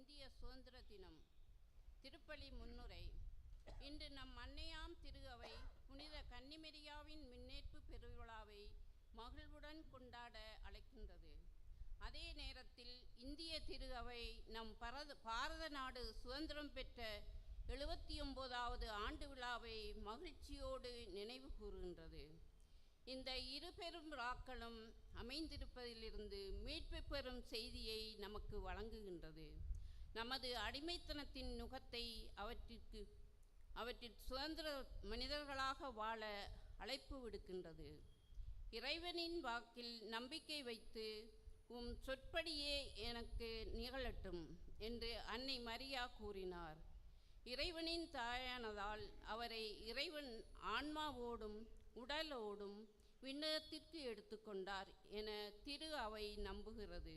இந்திய சுதந்திர தினம் திருப்பலி முன்னுரை. இன்று நம் அன்னையாம் திருகவை புனித கன்னிமெரியாவின் முன்னேற்பு பெருவிழாவை மகிழ்வுடன் கொண்டாட அழைக்கின்றது. அதே நேரத்தில் இந்திய திருகவை நம் பரத பாரத நாடு சுதந்திரம் பெற்ற எழுபத்தி ஒன்பதாவது ஆண்டு விழாவை மகிழ்ச்சியோடு நினைவு கூறுகின்றது. இந்த இரு பெரும் விழாக்களும் அமைந்திருப்பதிலிருந்து மீட்பு பெறும் செய்தியை நமக்கு வழங்குகின்றது. நமது அடிமைத்தனத்தின் நுகத்தை அவற்றிற்கு அவற்றில் சுதந்திர மனிதர்களாக வாழ அழைப்பு விடுக்கின்றது. இறைவனின் வாக்கில் நம்பிக்கை வைத்து உம் சொற்படியே எனக்கு நிகழட்டும் என்று அன்னை மரியா கூறினார். இறைவனின் தாயானதால் அவரை இறைவன் ஆன்மாவோடும் உடலோடும் விண்ணகத்திற்கு எடுத்துக்கொண்டார் என திரு அவை நம்புகிறது.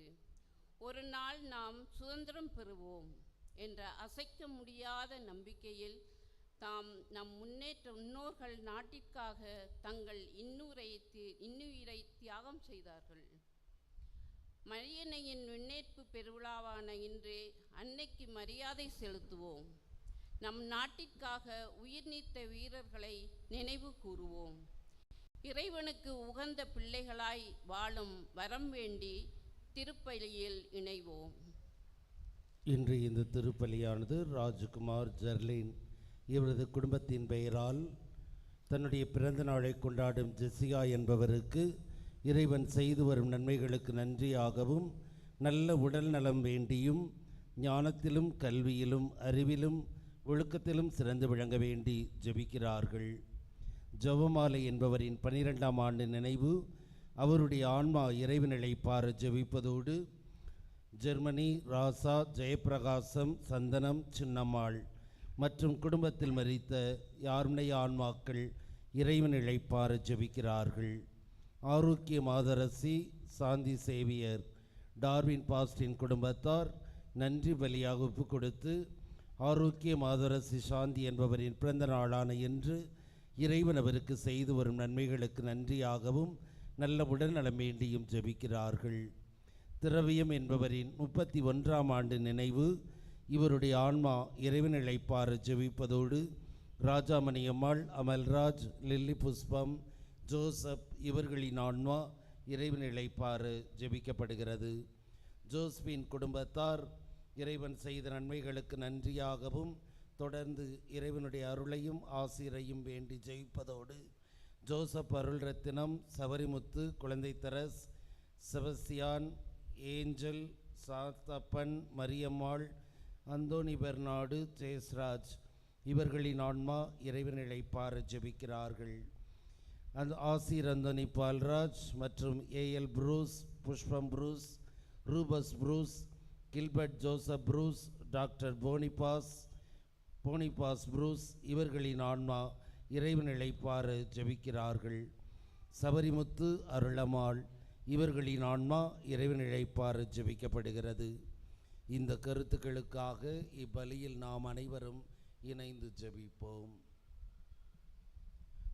ஒரு நாள் நாம் சுதந்திரம் பெறுவோம் என்ற அசைக்க முடியாத நம்பிக்கையில் தாம் நம் முன்னேற்ற முன்னோர்கள் நாட்டிற்காக தங்கள் இன்னுரை இன்னுயிரை தியாகம் செய்தார்கள். மரியணையின் முன்னேற்பு பெருவிழாவான இன்று அன்னைக்கு மரியாதை செலுத்துவோம். நம் நாட்டிற்காக உயிர் நீத்த வீரர்களை நினைவு கூறுவோம். இறைவனுக்கு உகந்த பிள்ளைகளாய் வாழும் வரம் வேண்டி திருப்பலியில் இணைவோம். இன்று இந்த திருப்பலியானது ராஜ்குமார் ஜெர்லின் இவரது குடும்பத்தின் பெயரால் தன்னுடைய பிறந்த நாளை கொண்டாடும் ஜெசிகா என்பவருக்கு இறைவன் செய்து வரும் நன்மைகளுக்கு நன்றியாகவும் நல்ல உடல் நலம் வேண்டியும் ஞானத்திலும் கல்வியிலும் அறிவிலும் ஒழுக்கத்திலும் சிறந்து விளங்க வேண்டி ஜெபிக்கிறார்கள். ஜவமாலை என்பவரின் பனிரெண்டாம் ஆண்டு நினைவு அவருடைய ஆன்மா இறைவனிலை பார ஜெபிப்பதோடு ஜெர்மனி ராசா ஜெயப்பிரகாசம் சந்தனம் சின்னம்மாள் மற்றும் குடும்பத்தில் மறித்த யாருடைய ஆன்மாக்கள் இறைவன் இழைப்பார ஜெபிக்கிறார்கள். ஆரோக்கிய மாதரசி சாந்தி சேவியர் டார்வின் பாஸ்டின் குடும்பத்தார் நன்றி பலியாக ஒப்பு கொடுத்து ஆரோக்கிய மாதரசி சாந்தி என்பவரின் பிறந்த நாளான என்று இறைவன் அவருக்கு செய்து வரும் நன்மைகளுக்கு நன்றியாகவும் நல்ல உடல்நலம் வேண்டியும் ஜெபிக்கிறார்கள். திரவியம் என்பவரின் முப்பத்தி ஒன்றாம் ஆண்டு நினைவு இவருடைய ஆன்மா இறைவன் இழைப்பார ஜெபிப்பதோடு ராஜாமணியம்மாள் அமல்ராஜ் லில்லி புஷ்பம் ஜோசப் இவர்களின் ஆன்மா இறைவன் இழைப்பாறு ஜெபிக்கப்படுகிறது. ஜோஸ்பின் குடும்பத்தார் இறைவன் செய்த நன்மைகளுக்கு நன்றியாகவும் தொடர்ந்து இறைவனுடைய அருளையும் ஆசிரையும் வேண்டி ஜெயிப்பதோடு Joseph Arul Rathinam Sabarimuthu Kuzhandai Therese Sebastian Angel Sathappan Mariammal Anthony Bernard Jeyasraj. இவர்களின் ஆன்மா இறைவன் இழைப்பார ஜபிக்கிறார்கள். அந்த ஆசிர் அந்தோனி பால்ராஜ் மற்றும் A L Bruce Pushpam Bruce Rufus Bruce Gilbert Joseph Bruce doctor Boniface Boniface Bruce இவர்களின் ஆன்மா இறைவன் இழைப்பார ஜெபிக்கிறார்கள். சபரிமுத்து அருளமாள் இவர்களின் ஆன்மா இறைவன் இழைப்பார ஜெபிக்கப்படுகிறது. இந்த கருத்துக்களுக்காக இப்பலியில் நாம் அனைவரும் இணைந்து ஜெபிப்போம்.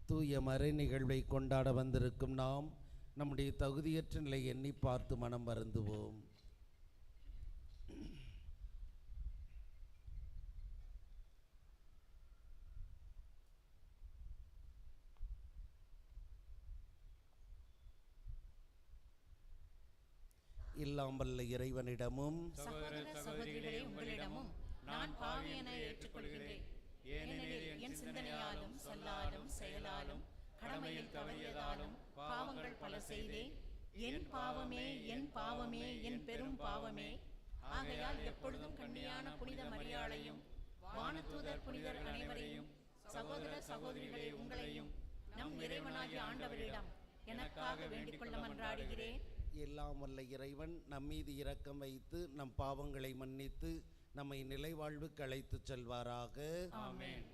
தூய மறை நிகழ்வை கொண்டாட வந்திருக்கும் நாம் நம்முடைய தகுதியற்ற நிலை எண்ணி பார்த்து மனம் வருந்துவோம். இல்லாமல் இறைவனிடமும். உங்களிடமும் நான் பாவியனை என ஏற்றுக்கொள்கிறேன் ஏனெனில் என் சிந்தனையாலும் சொல்லாலும் செயலாலும் கடமையில் தவறியதாலும் பாவங்கள் பல செய்தேன். என் பாவமே என் பாவமே என் பெரும் பாவமே. ஆகையால் எப்பொழுதும் கண்ணியான புனித மரியாளையும் வானதூதர் புனிதர் அனைவரையும் சகோதர சகோதரிகளே உங்களையும் நம் இறைவனாகிய ஆண்டவரிடம் எனக்காக வேண்டிக் கொள்ள மன்றாடுகிறேன். எல்லாம் வல்ல இறைவன் நம்மீது இரக்கம் வைத்து நம் பாவங்களை மன்னித்து நம்மை நிலைவாழ்வுக்கு அழைத்துச் செல்வாராக. ஆமென்.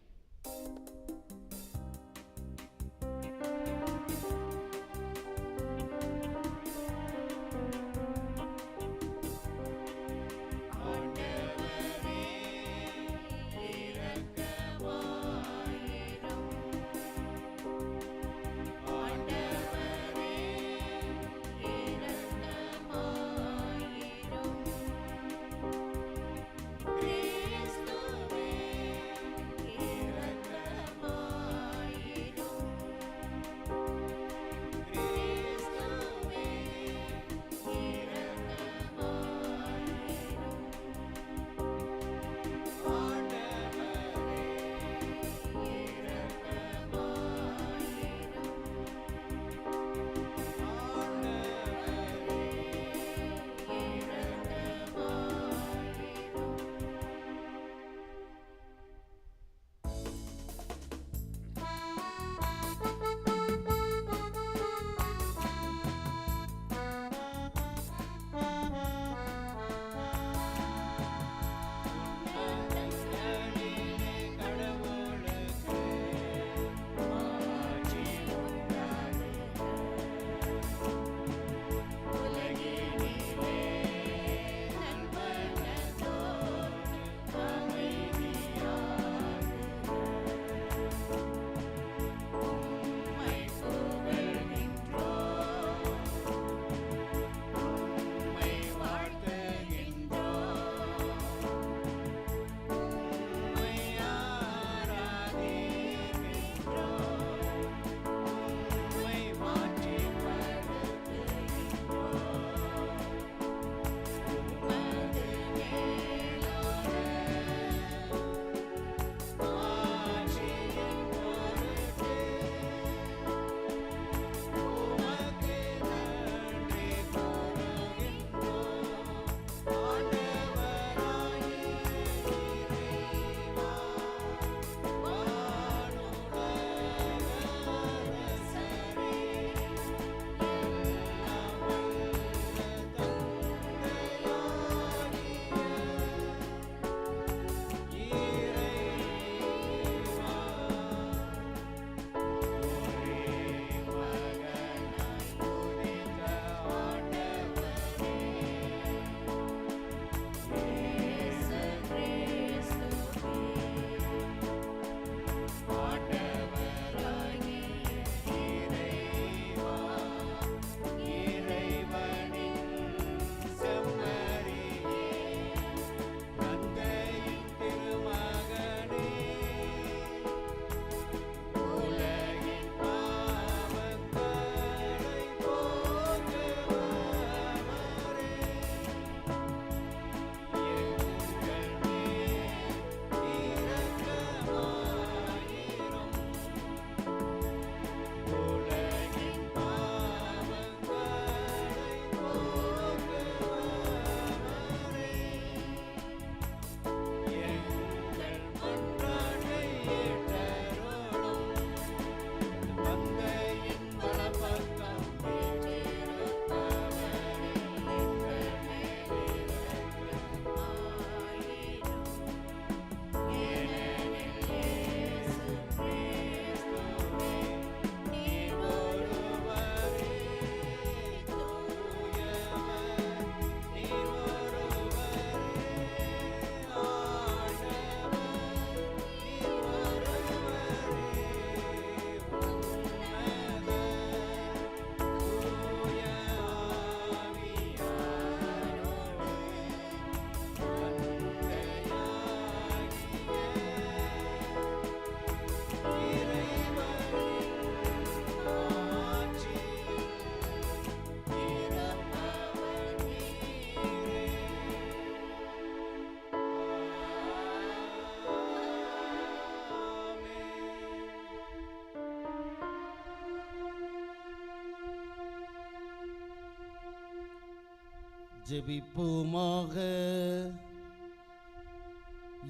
ஜெபிப்போமாக.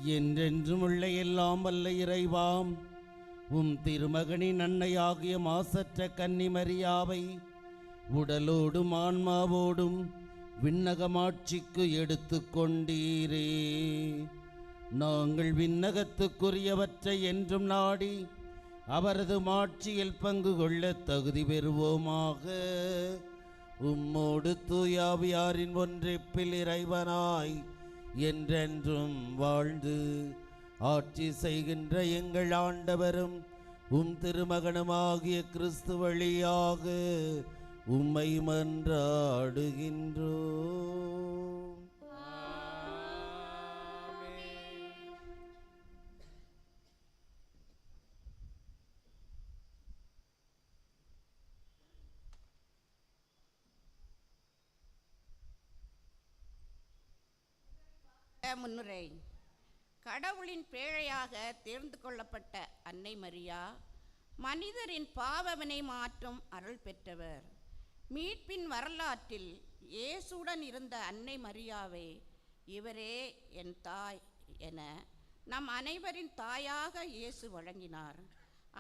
என்றென்றும் உள்ள எல்லாம் வல்ல இறைவாம். உம் திருமகனின் அன்னையாகிய மாசற்ற கன்னிமரியாவை உடலோடும் ஆன்மாவோடும் விண்ணகமாட்சிக்கு எடுத்து கொண்டீரே. நாங்கள் விண்ணகத்துக்குரியவற்றை என்றும் நாடி அவரது மாட்சியில் பங்கு கொள்ள தகுதி பெறுவோமாக. உம்மோடு தூயாவியாரின் ஒன்றிப்பில் இறைவனாய் என்றென்றும் வாழ்ந்து ஆட்சி செய்கின்ற எங்கள் ஆண்டவரும் உம் திருமகனுமாகிய கிறிஸ்து வழியாக உம்மை மன்றாடுகின்றோ முன்னுரை. கடவுளின் பேழையாக தேர்ந்து கொள்ளப்பட்ட அன்னை மரியா மனிதரின் பாவவினை மாற்றும் அருள் பெற்றவர். மீட்பின் வரலாற்றில் இயேசுடன் இருந்த அன்னை மரியாவே இவரே என் தாய் என நம் அனைவரின் தாயாக இயேசு வழங்கினார்.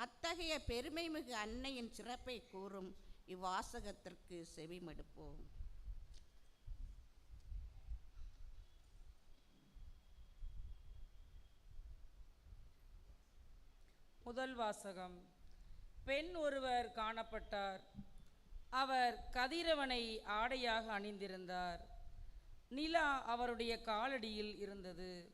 அத்தகைய பெருமைமிகு அன்னையின் சிறப்பை கூறும் இவ்வாசகத்திற்கு செவிமடுப்போம். முதல் வாசகம். பெண் ஒருவர் காணப்பட்டார். அவர் கதிரவனை ஆடையாக அணிந்திருந்தார். நிலா அவருடைய காலடியில் இருந்தது.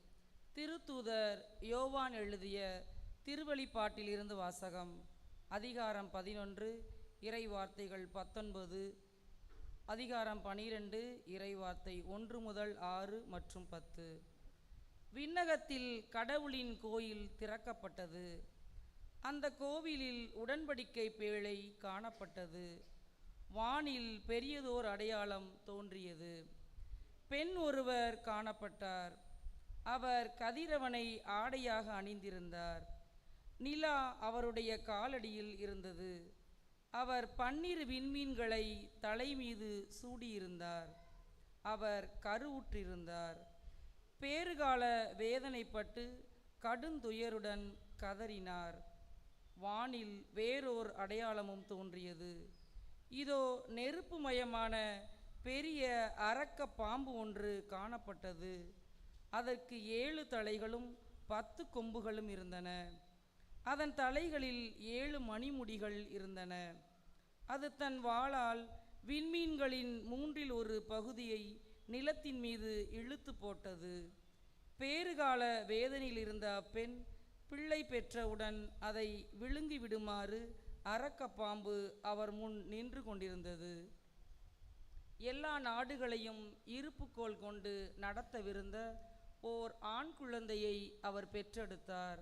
திருத்தூதர் யோவான் எழுதிய திருவழிப்பாட்டில் இருந்து வாசகம். அதிகாரம் பதினொன்று இறை வார்த்தைகள் பத்தொன்பது. அதிகாரம் பனிரெண்டு இறை வார்த்தை ஒன்று முதல் ஆறு மற்றும் பத்து. விண்ணகத்தில் கடவுளின் கோயில் திறக்கப்பட்டது. அந்த கோவிலில் உடன்படிக்கை பேழை காணப்பட்டது. வானில் பெரியதோர் அடையாளம் தோன்றியது. பெண் ஒருவர் காணப்பட்டார். அவர் கதிரவனை ஆடையாக அணிந்திருந்தார். நிலா அவருடைய காலடியில் இருந்தது. அவர் பன்னிரு விண்மீன்களை தலைமீது சூடியிருந்தார். அவர் கருவுற்றிருந்தார். பேறுகால வேதனைப்பட்டு கடுந்துயருடன் கதறினார். வானில் வேறோர் அடையாளமும் தோன்றியது. இதோ நெருப்புமயமான பெரிய அரக்க பாம்பு ஒன்று காணப்பட்டது. அதற்கு ஏழு தலைகளும் பத்து கொம்புகளும் இருந்தன. அதன் தலைகளில் ஏழு மணிமுடிகள் இருந்தன. அது தன் வாளால் விண்மீன்களின் மூன்றில் ஒரு பகுதியை நிலத்தின் மீது இழுத்து போட்டது. பேறுகால வேதனையில் இருந்த அப்பெண் பிள்ளை பெற்றவுடன் அதை விழுங்கி விடுமாறு அரக்க அவர் முன் நின்று கொண்டிருந்தது. எல்லா நாடுகளையும் இருப்புக்கோள் கொண்டு நடத்தவிருந்த ஓர் ஆண் குழந்தையை அவர் பெற்றெடுத்தார்.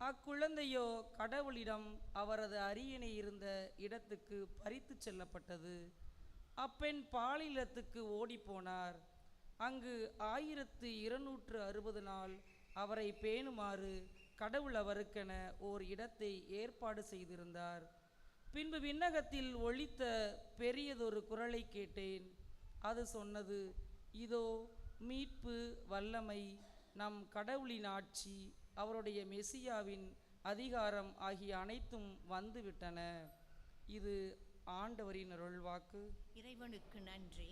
அக்குழந்தையோ கடவுளிடம் அவரது அரியணை இருந்த இடத்துக்கு பறித்துச் செல்லப்பட்டது. அப்பெண் பாலிலத்துக்கு ஓடிப்போனார் அங்கு ஆயிரத்து இருநூற்று அறுபது நாள் அவரை பேணுமாறு கடவுள் அவருக்கென ஓர் இடத்தை ஏற்பாடு செய்திருந்தார். பின்பு விண்ணகத்தில் ஒழித்த பெரியதொரு குரலை கேட்டேன். அது சொன்னது இதோ மீட்பு வல்லமை நம் கடவுளின் ஆட்சி அவருடைய மெசியாவின் அதிகாரம் ஆகிய அனைத்தும் வந்துவிட்டன. இது ஆண்டவரின் அருள்வாக்கு. இறைவனுக்கு நன்றி.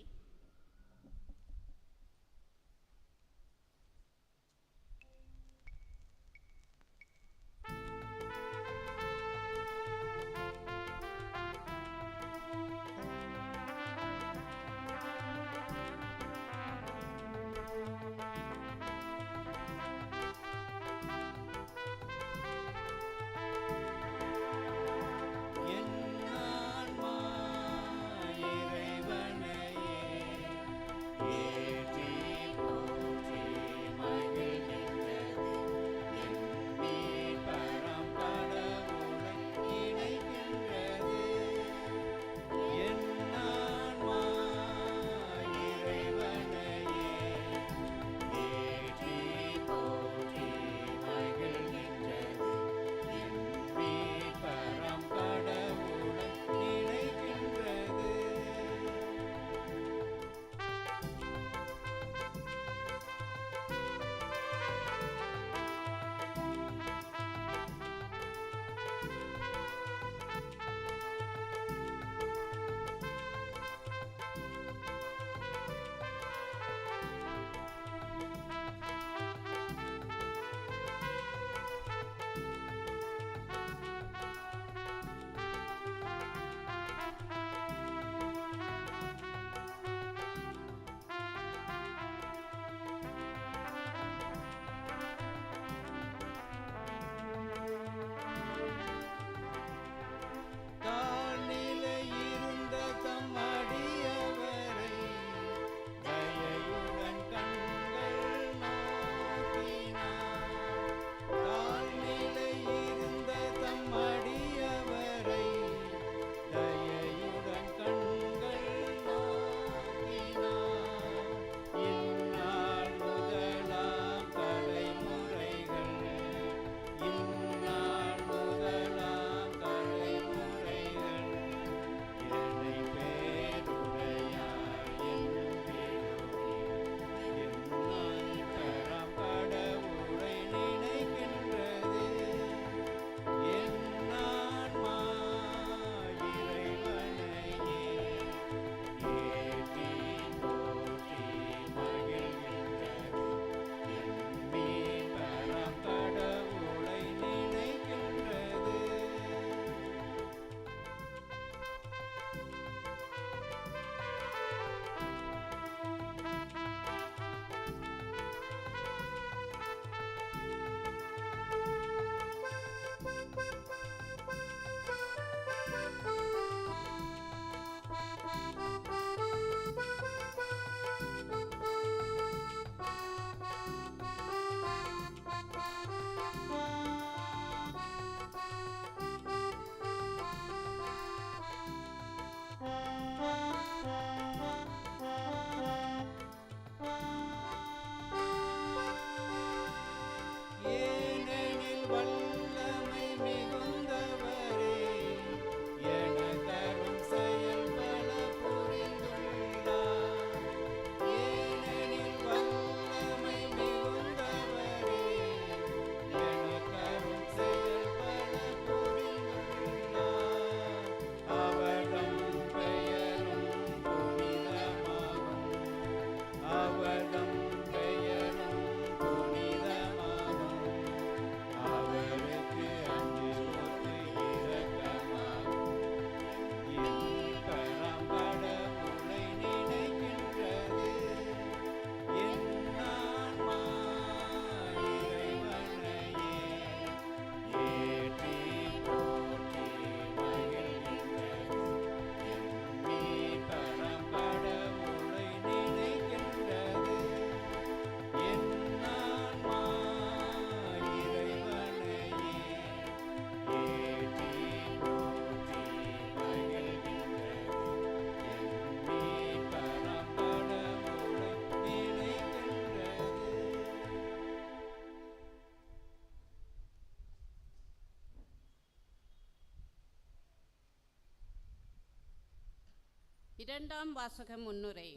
இரண்டாம் வாசக முன்னுரை.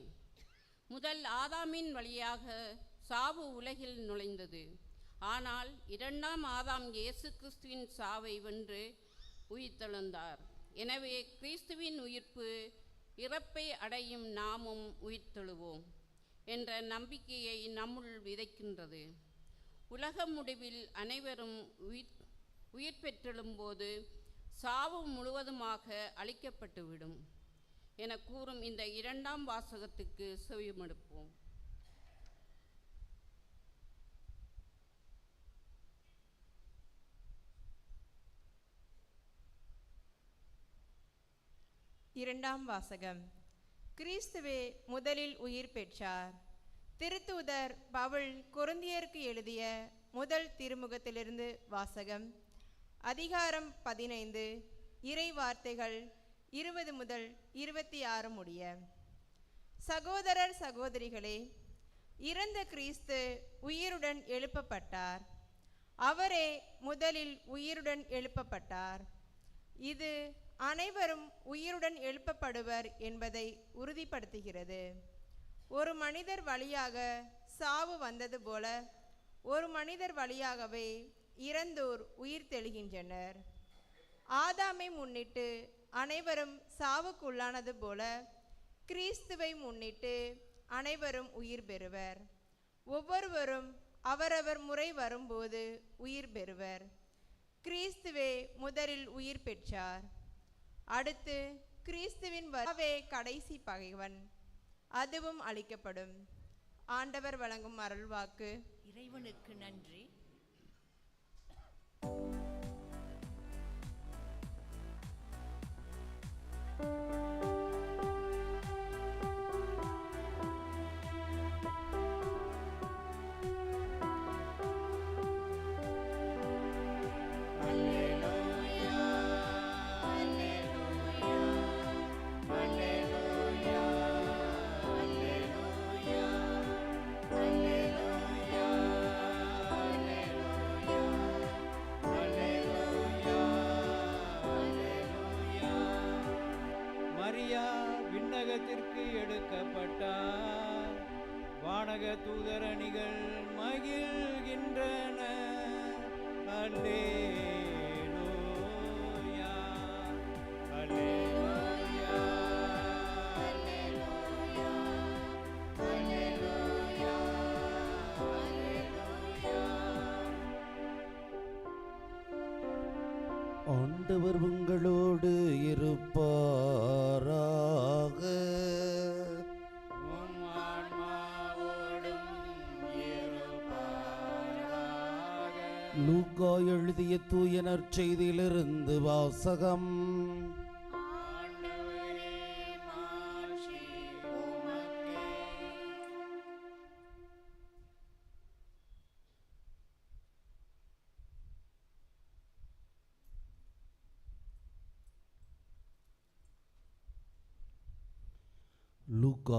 முதல் ஆதாமின் வழியாக சாவு உலகில் நுழைந்தது. ஆனால் இரண்டாம் ஆதாம் இயேசு கிறிஸ்துவின் சாவை வென்று உயிர்த்தெழுந்தார். எனவே கிறிஸ்துவின் உயிர்ப்பு இறப்பை அடையும் நாமும் உயிர்த்தெழுவோம் என்ற நம்பிக்கையை நம்முள் விதைக்கின்றது. உலக முடிவில் அனைவரும் உயிர் உயிர் பெற்றெழும்போது சாவு முழுவதுமாக அழிக்கப்பட்டுவிடும். என கூறும் இந்த இரண்டாம் வாசகத்துக்கு செவிமடுப்போம் இரண்டாம் வாசகம். கிறிஸ்துவே முதலில் உயிர் பெற்றார். திருத்தூதர் பவுல் குருந்தியருக்கு எழுதிய முதல் திருமுகத்திலிருந்து வாசகம். அதிகாரம் பதினைந்து. இறை வார்த்தைகள் இருபது முதல் இருபத்தி ஆறு முடிய. சகோதரர் சகோதரிகளே இறந்த கிறிஸ்து உயிருடன் எழுப்பப்பட்டார். அவரே முதலில் உயிருடன் எழுப்பப்பட்டார். இது அனைவரும் உயிருடன் எழுப்பப்படுவர் என்பதை உறுதிப்படுத்துகிறது. ஒரு மனிதர் வழியாக சாவு வந்தது போல ஒரு மனிதர் வழியாகவே இறந்தோர் உயிர் தெழுகின்றனர் ஆதாமை முன்னிட்டு அனைவரும் சாவுக்குள்ளானது போல கிறிஸ்துவை முன்னிட்டு அனைவரும் உயிர் பெறுவர். ஒவ்வொருவரும் அவரவர் முறை வரும்போது உயிர் பெறுவர். கிறிஸ்துவே முதலில் உயிர் பெற்றார். அடுத்து கிறிஸ்துவின் வரவே கடைசி பகைவன். அதுவும் அளிக்கப்படும் ஆண்டவர் வழங்கும் அருள்வாக்கு. இறைவனுக்கு நன்றி. Música ஆண்டவர் உங்களோடு இருப்பாராக. லூக்கா எழுதிய தூய நற்செய்தியிலிருந்து வாசகம்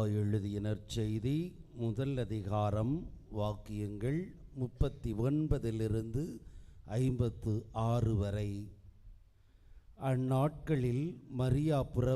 எழுதிய நற்செய்தி முதல் அதிகாரம் வாக்கியங்கள் முப்பத்தி ஒன்பதிலிருந்து ஐம்பத்து ஆறு வரை. அந்நாட்களில் மரியா புற